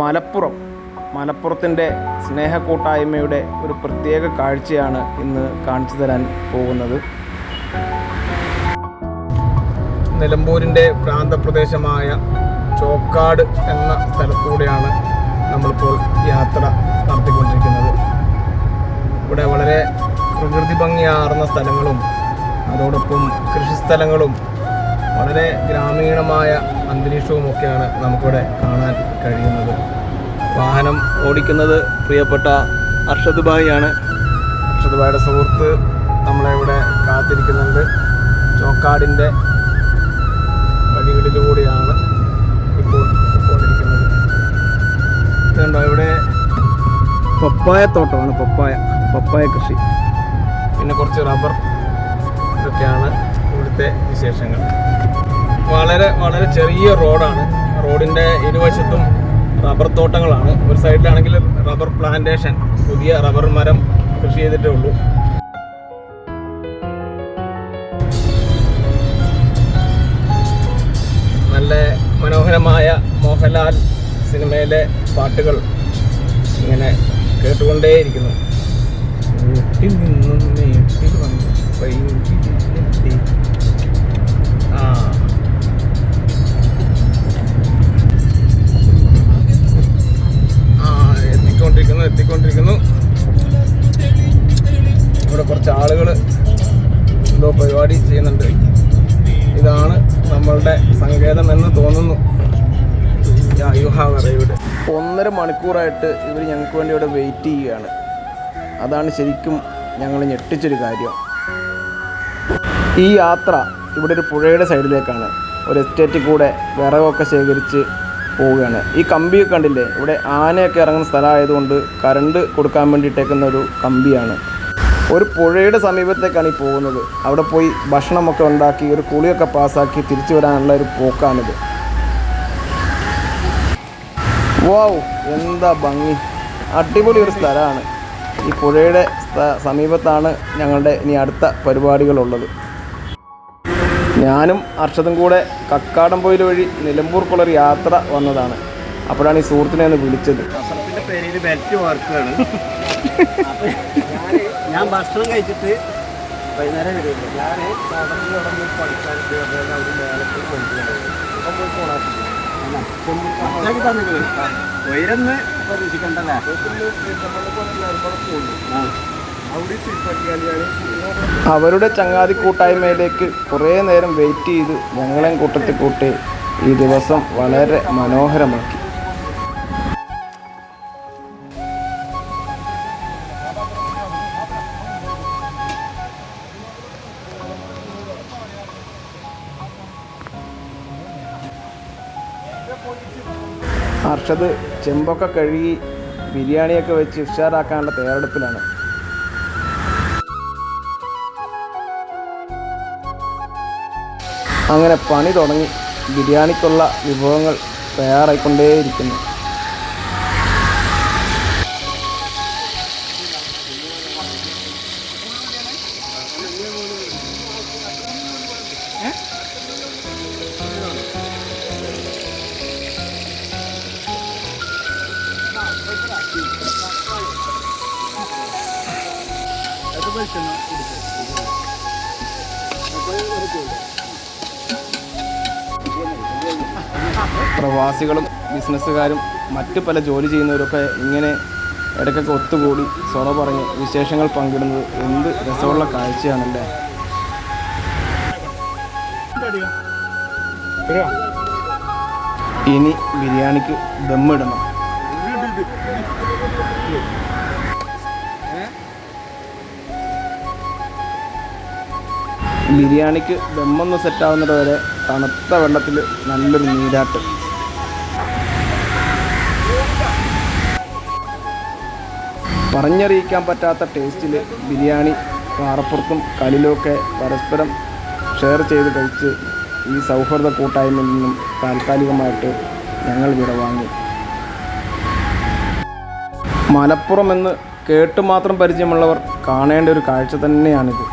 മലപ്പുറം. മലപ്പുറത്തിന്റെ സ്നേഹക്കൂട്ടായ്മയുടെ ഒരു പ്രത്യേക കാഴ്ചയാണ് ഇന്ന് കാണിച്ചു തരാൻ പോകുന്നത്. നിലമ്പൂരിന്റെ പ്രാന്തപ്രദേശമായ ചോക്കാട് എന്ന സ്ഥലത്തൂടെയാണ് നമ്മളിപ്പോൾ യാത്ര നടത്തിക്കൊണ്ടിരിക്കുന്നത്. ഇവിടെ വളരെ പ്രകൃതി ഭംഗിയാർന്ന സ്ഥലങ്ങളും അതോടൊപ്പം കൃഷിസ്ഥലങ്ങളും വളരെ ഗ്രാമീണമായ അന്തരീക്ഷവും ഒക്കെയാണ് നമുക്കിവിടെ കാണാൻ കഴിയുന്നത്. വാഹനം ഓടിക്കുന്നത് പ്രിയപ്പെട്ട അർഷദ് ഭായിയാണ് അർഷദ് ഭായിയുടെ സുഹൃത്ത് നമ്മളെ ഇവിടെ കാത്തിരിക്കുന്നുണ്ട്. ചോക്കാടിന്റെ വഴികളിലൂടെയാണ് ഇപ്പോൾ പോയിരിക്കുന്നത് ഇതുണ്ടോ ഇവിടെ പപ്പായ തോട്ടമാണ് പപ്പായ പപ്പായ കൃഷി. പിന്നെ കുറച്ച് റബ്ബർ ഇതൊക്കെയാണ് ഇവിടുത്തെ വിശേഷങ്ങൾ. വളരെ വളരെ ചെറിയ റോഡാണ്. റോഡിന്റെ ഇരുവശത്തും റബ്ബർ തോട്ടങ്ങളാണ്. ഒരു സൈഡിലാണെങ്കിൽ റബ്ബർ പ്ലാന്റേഷൻ പുതിയ റബ്ബർ മരം കൃഷി ചെയ്തിട്ടേ ഉള്ളൂ. നല്ല മനോഹരമായ മോഹൻലാൽ സിനിമയിലെ പാട്ടുകൾ ഇങ്ങനെ കേട്ടുകൊണ്ടേയിരിക്കുന്നു. വീട്ടിൽ നിന്നും വീട്ടിൽ വന്നു പരിപാടി ചെയ്യുന്നുണ്ട്. ഇതാണ് നമ്മളുടെ സങ്കേതം എന്ന് തോന്നുന്നു യു ഒന്നര മണിക്കൂറായിട്ട് ഇവർ ഞങ്ങൾക്ക് വേണ്ടി ഇവിടെ വെയിറ്റ് ചെയ്യുകയാണ്. അതാണ് ശരിക്കും ഞങ്ങൾ ഞെട്ടിച്ചൊരു കാര്യം. ഈ യാത്ര ഇവിടെ ഒരു പുഴയുടെ സൈഡിലേക്കാണ്. ഒരു എസ്റ്റേറ്റിൽ കൂടെ വിറകൊക്കെ ശേഖരിച്ച് പോവുകയാണ്. ഈ കമ്പിയൊക്കെ കണ്ടില്ലേ? ഇവിടെ ആനയൊക്കെ ഇറങ്ങുന്ന സ്ഥലമായതുകൊണ്ട് കറണ്ട് കൊടുക്കാൻ വേണ്ടിയിട്ടേക്കുന്ന ഒരു കമ്പിയാണ്. ഒരു പുഴയുടെ സമീപത്തേക്കാണ് ഈ പോകുന്നത്. അവിടെ പോയി ഭക്ഷണമൊക്കെ ഉണ്ടാക്കി ഒരു കുളിയൊക്കെ പാസ്സാക്കി തിരിച്ചു വരാനുള്ള ഒരു പോക്കാണിത്. വാവ് എന്താ ഭംഗി. അടിപൊളി ഒരു സ്ഥലമാണ്. ഈ പുഴയുടെ സമീപത്താണ് ഞങ്ങളുടെ ഇനി അടുത്ത പരിപാടികളുള്ളത്. ഞാനും അർഷദും കൂടെ കക്കാടംപൊയിൽ വഴി നിലമ്പൂർക്കുള്ളൊരു യാത്ര വന്നതാണ്. അപ്പോഴാണ് ഈ സുഹൃത്തിനെ ഒന്ന് വിളിച്ചത്. ബെൽറ്റ് വർക്കാണ് ഞാൻ ഭക്ഷണം കഴിച്ചിട്ട് വൈകുന്നേരം വരുള്ളൂ ഞാൻ തുടങ്ങി പഠിക്കാനുണ്ട് അതായത് അവിടെ മേലക്ക് കൊണ്ടുപോയി ഉയരന്ന് പ്രതീക്ഷിക്കണ്ടല്ലേ? ആ. അവരുടെ ചങ്ങാതി കൂട്ടായ്മയിലേക്ക് കുറേ നേരം വെയിറ്റ് ചെയ്ത് ഞങ്ങളെയും കൂട്ടത്തിൽ കൂട്ടി ഈ ദിവസം വളരെ മനോഹരമാക്കി. അർഷദ് ചെമ്പൊക്കെ കഴുകി ബിരിയാണിയൊക്കെ വെച്ച് ഉഷാറാക്കാനുള്ള തയ്യാറെടുപ്പിലാണ്. അങ്ങനെ പണി തുടങ്ങി ബിരിയാണിക്കുള്ള വിഭവങ്ങൾ തയ്യാറായിക്കൊണ്ടേയിരിക്കുന്നു. പ്രവാസികളും ബിസിനസ്സുകാരും മറ്റു പല ജോലി ചെയ്യുന്നവരൊക്കെ ഇങ്ങനെ ഇടയ്ക്കൊക്കെ ഒത്തുകൂടി സൊറ പറഞ്ഞ് വിശേഷങ്ങൾ പങ്കിടുന്നത് എന്ത് രസമുള്ള കാഴ്ചയാണല്ലേ? ഇനി ബിരിയാണിക്ക് ദമ്മിടണം ബിരിയാണിക്ക് ദമ്മൊന്ന് സെറ്റാവുന്നത് വരെ തണുത്ത വെള്ളത്തിൽ നല്ലൊരു നീരാട്ട്. പറഞ്ഞറിയിക്കാൻ പറ്റാത്ത ടേസ്റ്റിൽ ബിരിയാണി പാറപ്പുറത്തും കലിലുമൊക്കെ പരസ്പരം ഷെയർ ചെയ്ത് കഴിച്ച് ഈ സൗഹൃദ കൂട്ടായ്മയിൽ നിന്നും താൽക്കാലികമായിട്ട് ഞങ്ങൾ വിടവാങ്ങി മലപ്പുറം എന്ന് കേട്ട് മാത്രം പരിചയമുള്ളവർ കാണേണ്ട ഒരു കാഴ്ച തന്നെയാണിത്.